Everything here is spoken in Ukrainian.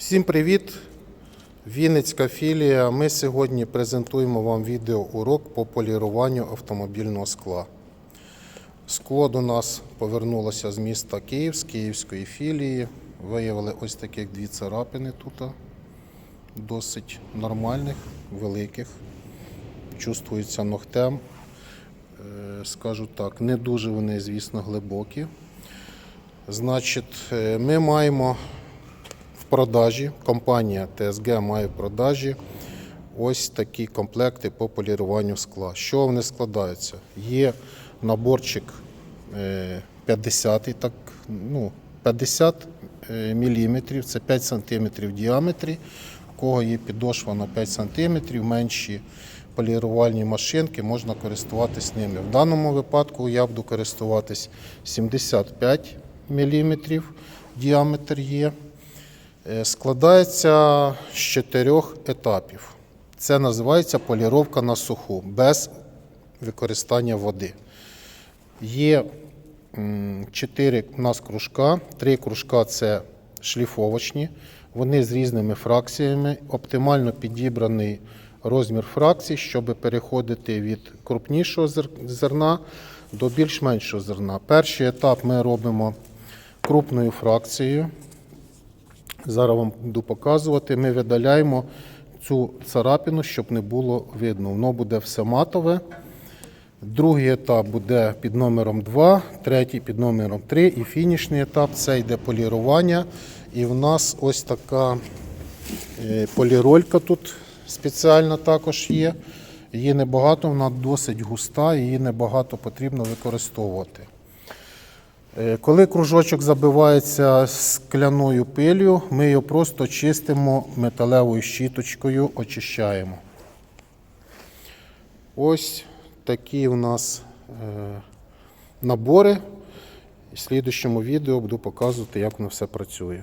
Всім привіт! Вінницька філія. Ми сьогодні презентуємо вам відеоурок по поліруванню автомобільного скла. Скло до нас повернулося з міста Київ, з Київської філії. Виявили ось таких дві царапини тут, досить нормальних, великих. Чувствуються ногтем. Е, Скажу так, не дуже вони, звісно, глибокі. Значить, е, ми маємо продажі, компанія ТСГ має в продажі ось такі комплекти по поліруванню скла. Що вони складаються? Є наборчик е, 50, так, ну, 50 мм, це 5 см в діаметрі. У кого є підошва на 5 см, менші полірувальні машинки, можна користуватись ними. В даному випадку я буду користуватись 75 мм діаметр є. Е, Складається з чотирьох етапів. Це називається поліровка на суху, без використання води. Є чотири у нас кружка, три кружка це шліфовочні, вони з різними фракціями, оптимально підібраний розмір фракцій, щоб переходити від крупнішого зерна до більш меншого зерна. Перший етап ми робимо крупною фракцією. Зараз вам буду показувати. Ми видаляємо цю царапину, щоб не було видно. Воно буде все матове. Другий етап буде під номером 2, третій під номером 3 і фінішний етап це йде полірування. І в нас ось така е, поліролька тут спеціальна також є. Її небагато, вона досить густа, її небагато потрібно використовувати. Е, Коли кружочок забивається скляною пилью, ми його просто чистимо металевою щіточкою, очищаємо. Ось такі у нас е, набори. В слідчому відео буду показувати, як воно все працює.